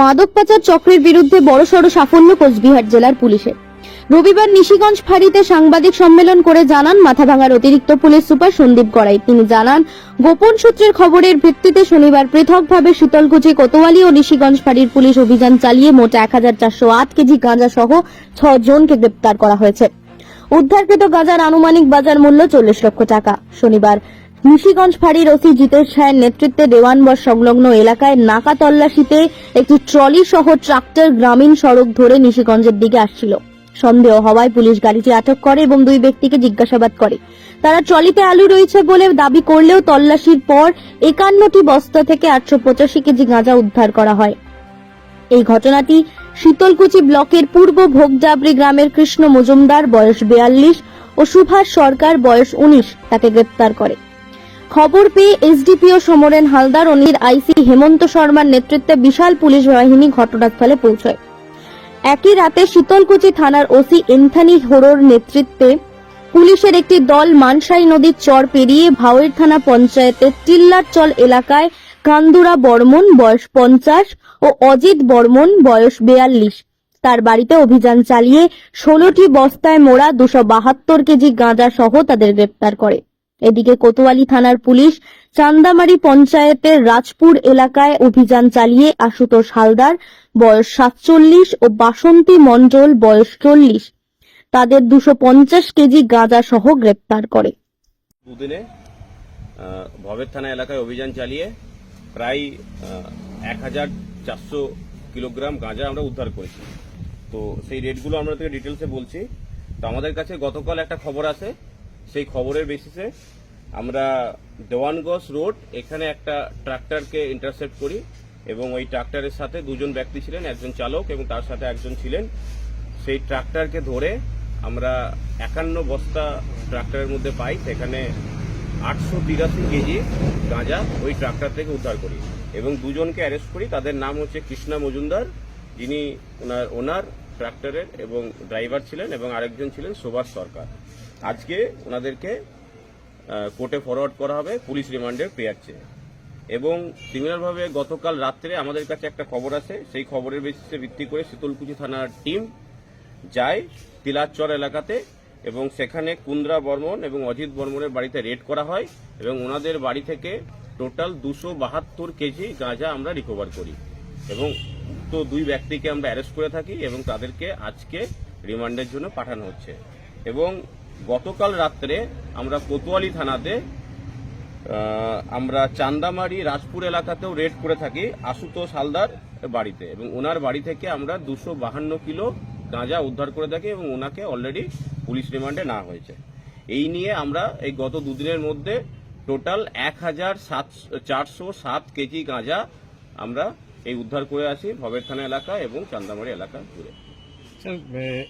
মাদক পাচার চক্রের বিরুদ্ধে বড়সড় সাফল্য কোচবিহার জেলার পুলিশের। রবিবার নিশিগঞ্জ ফাঁড়িতে সাংবাদিক সম্মেলন করে জানান, মাথাভাঙার অতিরিক্ত পুলিশ সুপার সন্দীপ গড়াই। তিনি জানান, গোপন সূত্রের খবরের ভিত্তিতে শনিবার পৃথকভাবে শীতলকুচি, কোতোয়ালি ও নিশিগঞ্জ ফাঁড়ির পুলিশ অভিযান চালিয়ে মোট এক হাজার চারশো আট কেজি গাঁজা সহ ছ জনকে গ্রেপ্তার করা হয়েছে। উদ্ধারকৃত গাঁজার আনুমানিক বাজার মূল্য চল্লিশ লক্ষ টাকা। শনিবার নিশিগঞ্জ ফাঁড়ির ওসি জিতেশ সায়ের নেতৃত্বে দেওয়ানবর সংলগ্ন এলাকায় নাকা তল্লাশিতে একটি ট্রলি সহ ট্রাক্টর গ্রামীণ সড়ক ধরে নিশিগঞ্জের দিকে আসছিল। সন্দেহ হওয়ায় পুলিশ গাড়িটি আটক করে এবং দুই ব্যক্তিকে জিজ্ঞাসাবাদ করে। তারা ট্রলিতে আলু রয়েছে বলে দাবি করলেও তল্লাশির পর একান্নটি বস্তা থেকে আটশো পঁচাশি কেজি গাঁজা উদ্ধার করা হয়। এই ঘটনাটি শীতলকুচি ব্লকের পূর্ব ভোগজাবরি গ্রামের কৃষ্ণ মজুমদার, বয়স বেয়াল্লিশ, ও সুভাষ সরকার, বয়স উনিশ, তাকে গ্রেপ্তার করে। খবর পেয়ে এসডিপিও সমরেন হালদার ও নির আইসি হেমন্ত শর্মার নেতৃত্বে বিশাল পুলিশ বাহিনী ঘটনাস্থলে পৌঁছয়। একই রাতে শীতলকুচি থানার ওসি এন্থানি হোরোর নেতৃত্বে পুলিশের একটি দল মানসাই নদীর চর পেরিয়ে ভাওয়ের থানা পঞ্চায়েতের টিল্লার চল এলাকায় কান্দুরা বর্মন বয়স পঞ্চাশ ও অজিত বর্মন বয়স বেয়াল্লিশ। তার বাড়িতে অভিযান চালিয়ে ষোলোটি বস্তায় মোড়া দুশো বাহাত্তর কেজি গাঁজা সহ তাদের গ্রেপ্তার করে। এদিকে কোতোয়ালি থানার পুলিশ চান্দামারি পঞ্চায়েতের রাজপুর এলাকায় অভিযান চালিয়ে আশুতোষ হালদার, বয়স সাতচল্লিশ, ও বাসন্তী মণ্ডল, বয়স চল্লিশ। তাদের দুশো পঞ্চাশ কেজি গাঁজা সহ গ্রেপ্তার করে। দুদিনে ভবের থানা এলাকায় অভিযান চালিয়ে প্রায় এক হাজার চারশো কিলোগ্রাম গাঁজা আমরা উদ্ধার করেছি। তো সেই রেটগুলো আমরা থেকে ডিটেলসে বলছি। তো আমাদের কাছে গতকাল একটা খবর আছে সেই খবরের বেসিসে আমরা দেওয়ানগঞ্জ রোড, এখানে একটা ট্রাক্টরকে ইন্টারসেপ্ট করি এবং ওই ট্রাক্টরের সাথে দুজন ব্যক্তি ছিলেন, একজন চালক এবং তার সাথে একজন ছিলেন। সেই ট্রাক্টরকে ধরে আমরা একান্ন বস্তা ট্রাক্টরের মধ্যে পাই, সেখানে আটশো তিরাশি কেজি গাঁজা ওই ট্রাক্টর থেকে উদ্ধার করি এবং দুজনকে অ্যারেস্ট করি। তাদের নাম হচ্ছে কৃষ্ণা মজুমদার, যিনি ওনার ওনার ট্রাক্টরের এবং ড্রাইভার ছিলেন এবং আরেকজন ছিলেন সুভাষ সরকার। আজকে ওনাদেরকে কোর্টে ফরওয়ার্ড করা হবে, পুলিশ রিমান্ডের পেয়ার চেয়ে। এবং সিমিলারভাবে গতকাল রাত্রে আমাদের কাছে একটা খবর আছে, সেই খবরের বেসিসে ভিত্তি করে শীতলকুচি থানার টিম যায় তিলাচর এলাকাতে এবং সেখানে কুন্দ্রা বর্মন এবং অজিত বর্মনের বাড়িতে রেড করা হয় এবং ওনাদের বাড়ি থেকে টোটাল দুশো বাহাত্তর কেজি গাঁজা আমরা রিকভার করি। এবং তো দুই ব্যক্তিকে আমরা অ্যারেস্ট করে থাকি এবং তাদেরকে আজকে রিমান্ডের জন্য পাঠানো হচ্ছে। এবং গতকাল রাত্রে আমরা কোতোয়ালি থানাতে আমরা চান্দামারি রাজপুর এলাকাতেও রেড করে থাকি আশুতোষ হালদার বাড়িতে এবং ওনার বাড়ি থেকে আমরা দুশো বাহান্ন কিলো গাঁজা উদ্ধার করে থাকি এবং ওনাকে অলরেডি পুলিশ রিমান্ডে নেওয়া হয়েছে। এই নিয়ে আমরা এই গত দুদিনের মধ্যে টোটাল এক হাজার সাত, চারশো সাত কেজি গাঁজা আমরা এই উদ্ধার করে আসি ভবের থানা এলাকা এবং চান্দামারি এলাকা স্যার